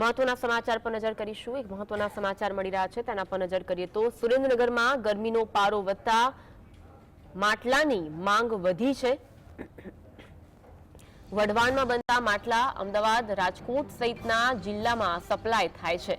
મહત્વના સમાચાર પર નજર કરીશું. એક મહત્વના સમાચાર મળી રહ્યા છે, તેના પર નજર કરીએ તો સુરેન્દ્રનગરમાં ગરમીનો પારો વધતા માટલાની માંગ વધી છે. વઢવાણમાં બનતા માટલા અમદાવાદ, રાજકોટ સહિતના જિલ્લામાં સપ્લાય થાય છે.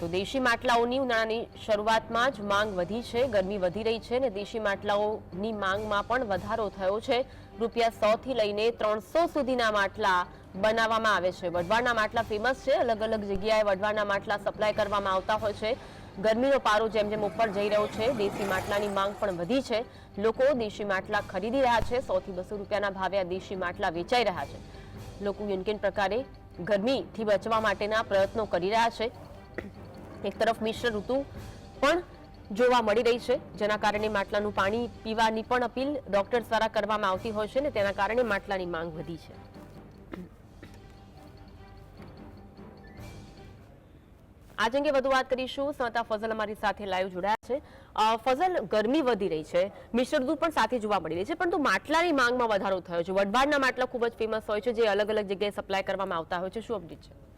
તો દેશી માટલાઓની ઉનાળાની શરૂઆતમાં જ માંગ વધી છે, ગરમી વધી રહી છે અને દેશી માટલાઓની માંગમાં પણ વધારો થયો છે. રૂપિયા સો થી લઈને ત્રણસો સુધીના માટલા બનાવવામાં આવે છે. વઢવાણના માટલા ફેમસ છે. અલગ અલગ જગ્યાએ વઢવાણના માટલા સપ્લાય કરવામાં આવતા હોય છે. ગરમીનો પારો જેમ જેમ ઉપર જઈ રહ્યો છે, દેશી માટલાની માંગ પણ વધી છે. લોકો દેશી માટલા ખરીદી રહ્યા છે. સો થી બસો રૂપિયાના ભાવે આ દેશી માટલા વેચાઈ રહ્યા છે. લોકો યુનકેન પ્રકારે ગરમીથી બચવા માટેના પ્રયત્નો કરી રહ્યા છે. એક તરફ મિશ્ર ઋતુ પણ જોવા મળી રહી છે, જેના કારણે માટલાનું પાણી પીવાની પણ અપીલ ડોક્ટર્સ દ્વારા કરવામાં આવતી હોય છે ને તેના કારણે માટલાની માંગ વધી છે. આજ અંગે વધુ વાત કરીશું. સંતા ફઝલ અમારી સાથે લાઈવ જોડાયા છે. ફઝલ, ગરમી વધી રહી છે. મિશ્ર ઋતુ પણ સાથે જોવા મળી રહી છે, પરંતુ માટલાની માંગમાં વધારો થયો છે. વઢવાડના માટલા ખૂબ જ ફેમસ હોય છે, જે અલગ અલગ જગ્યાએ સપ્લાય કરવામાં આવતા હોય છે. શું અપડેટ છે?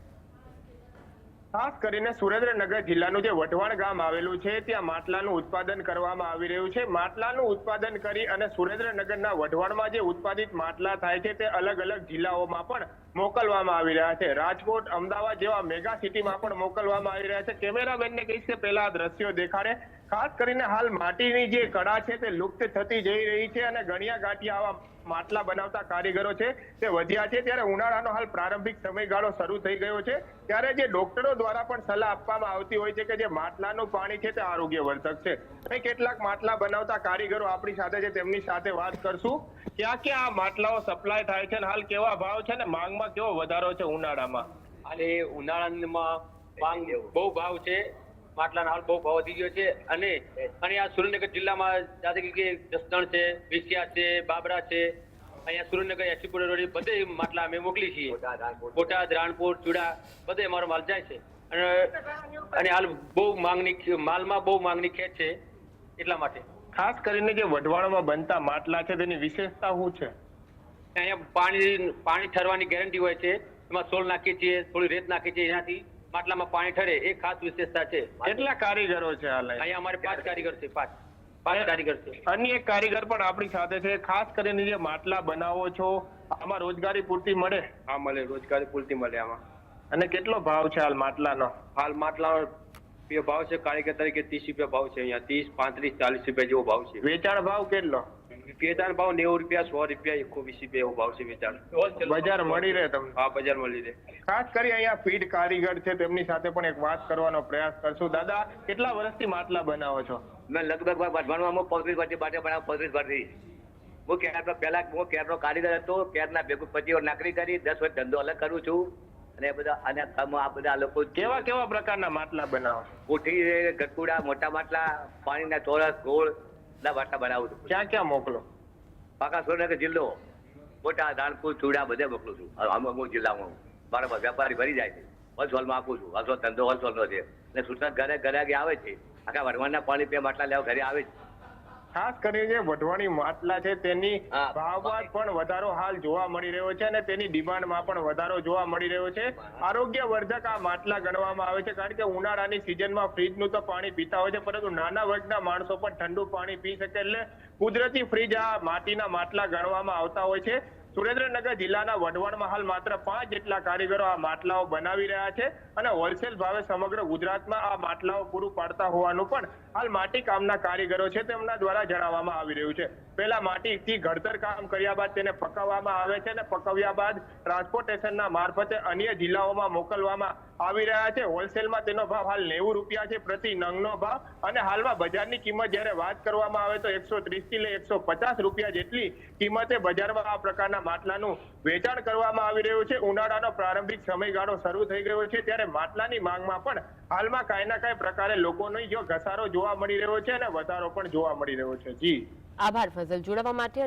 ખાસ કરીને સુરેન્દ્રનગર જિલ્લાનું જે વઢવાણ ગામ આવેલું છે, ત્યાં માટલાનું ઉત્પાદન કરવામાં આવી રહ્યું છે. માટલાનું ઉત્પાદન કરી અને સુરેન્દ્રનગરના વઢવાણમાં જે ઉત્પાદિત માટલા થાય છે, તે અલગ અલગ જિલ્લાઓમાં પણ મોકલવામાં આવી રહ્યા છે. રાજકોટ, અમદાવાદ જેવા મેગા સિટીમાં પણ મોકલવામાં આવી રહ્યા છે. કેમેરામેનને કહીશ કે પહેલા દ્રશ્યો દેખાડે. ખાસ કરીને હાલ માટીની જે કળા છે તે લુપ્ત થતી જઈ રહી છે અને ગણિયા ગાંઠિયા આવા માટલા બનાવતા કારીગરો છે તે વધ્યા છે. ત્યારે ઉનાળાનો હાલ પ્રારંભિક સમયગાળો શરૂ થઈ ગયો છે. ત્યારે જે ડોક્ટરો દ્વારા પણ સલાહ આપવામાં આવતી હોય છે કે જે માટલાનું પાણી છે તે આરોગ્યવર્ધક છે. અને કેટલાક માટલા બનાવતા કારીગરો આપણી સાથે છે, તેમની સાથે વાત કરશું. ક્યાં ક્યાં આ માટલાઓ સપ્લાય થાય છે અને હાલ કેવા ભાવ છે ને માંગમાં કેવો વધારો છે ઉનાળામાં? અને ઉનાળામાં માંગ બહુ ભાવ છે. માટલાનો હાલ બહુ ભાવ વધી ગયો છે અને અને આ સુરેન્દ્રનગર જિલ્લામાં દાદા કે જસદણ છે વિસિયા છે બાબરા છે અહીંયા સુરેન્દ્રનગર એસીપુર રોડ બધે માટલા અમે મોકલી છીએ. બોટાદ રાણપુર ચુડા બધે અમારો માલ જાય છે. અને અને હાલ બહુ માંગની માલમાં બહુ માંગની ખેંચ છે એટલા માટે. ખાસ કરીને જે વઢવાણમાં બનતા માટલા છે તેની વિશેષતા શું છે? અહીંયા પાણી પાણી ઠરવાની ગેરંટી હોય છે. એમાં સોલ નાખીએ છીએ થોડી રેત નાખીએ છીએ એનાથી. માટલામાં પાણી ઠરે એ ખાસ વિશેષતા છે. કેટલા કારીગરો છે અહીંયા અમારે પાંચ કારીગર છે પાંચ. પાંચ કારીગર છે. અન્ય એક કારીગર પણ આપણી સાથે છે. ખાસ કરીને જે માટલા બનાવો છો આમાં રોજગારી પૂરતી મળે? હા મળે. રોજગારી પૂરતી મળે આમાં. અને કેટલો ભાવ છે હાલ માટલાનો? હાલ માટલા ભાવ છે કારીગર તરીકે ત્રીસ રૂપિયા ભાવ છે અહીંયા. ત્રીસ પાંત્રીસ ચાલીસ રૂપિયા જેવો ભાવ છે. વેચાણ ભાવ કેટલો? વેચાણ ભાવ નેવું રૂપિયા સો રૂપિયા એકસો વીસ રૂપિયા એવો ભાવ છે વેચાણ બજાર મળી રહે તમને? હા બજાર મળી રહે. ખાસ કરી અહીંયા ફીડ કારીગર છે તેમની સાથે પણ એક વાત કરવાનો પ્રયાસ કરશું. દાદા કેટલા વર્ષથી માટલા બનાવો છો? મેં લગભગ ભણવામાં પોત્રીસ વર્ષથી બાટે બનાવ પોત્રીસ વર્ષથી. હું કેરનો પહેલા હું કેરનો કારીગર હતો કેરના ભેગું પછી નાકરી કરી દસ વર્ષ ધંધો અલગ કરું છું. અને બધા અને આ બધા લોકો કેવા કેવા પ્રકારના માટલા બનાવો? કોઠી ગટકુડા મોટા માટલા પાણીના ચોરસ ગોળ બધા માટલા બનાવું છું. ક્યાં ક્યાં મોકલો? પાકા સુરેન્દ્રનગર જિલ્લો? મોટા દાનપુર ચૂડા, બધે મોકલું છું. અમુક અમુક જિલ્લામાં. મારા વેપારી ભરી જાય છે. હોલસેલમાં આપું છું. હોલસેલ ધંધો હોલસેલનો છે. અને સુરત ઘરે ઘરે આવે છે. આખા વડવાના પાણી પે માટલા લેવા ઘરે આવે છે. ખાસ કરીને જે વઢવાણી માટલા છે તેની ભાવમાં પણ વધારો હાલ જોવા મળી રહ્યો છે અને તેની ડિમાન્ડમાં પણ વધારો જોવા મળી રહ્યો છે. આરોગ્ય વર્ધક આ માટલા ગણવામાં આવે છે કારણ કે ઉનાળાની સિઝનમાં ફ્રીજનું તો પાણી પીતા હોય છે પરંતુ નાના વર્ગના માણસો પણ ઠંડુ પાણી પી શકે એટલે કુદરતી ફ્રીજ આ માટીના માટલા ગણવામાં આવતા હોય છે. સુરેન્દ્રનગર જિલ્લાના વઢવાણમાં હાલ માત્ર પાંચ જેટલા કારીગરો આ માટલાઓ બનાવી રહ્યા છે અને હોલસેલ ભાવે સમગ્ર ગુજરાતમાં આ માટલાઓ પૂરું પાડતા હોવાનું પણ હાલ માટી કામના કારીગરો છે તેમના દ્વારા જણાવવામાં આવી રહ્યું છે. પહેલા માટીથી ઘડતર કામ કર્યા બાદ તેને પકવવામાં આવે છે અને પકવ્યા બાદ ટ્રાન્સપોર્ટેશનના મારફતે અન્ય જિલ્લાઓમાં મોકલવામાં આવી રહ્યા છે. હોલસેલમાં તેનો ભાવ હાલ નેવું રૂપિયા છે પ્રતિ નંગનો ભાવ. અને હાલમાં બજારની કિંમત જ્યારે વાત કરવામાં આવે તો એકસો થી લઈ એકસો રૂપિયા જેટલી કિંમતે બજારમાં આ પ્રકારના માટલાનું વેચાણ કરવામાં આવી રહ્યું છે. ઉનાળાનો પ્રારંભિક સમયગાળો શરૂ થઈ ગયો છે ત્યારે માટલાની માંગમાં પણ હાલમાં કાંઈ ના કાંઈ પ્રકારે લોકોનો જો ઘસારો જોવા મળી રહ્યો છે અને વધારો પણ જોવા મળી રહ્યો છે. જી. આભાર, ફઝલ. જોડાવા માટે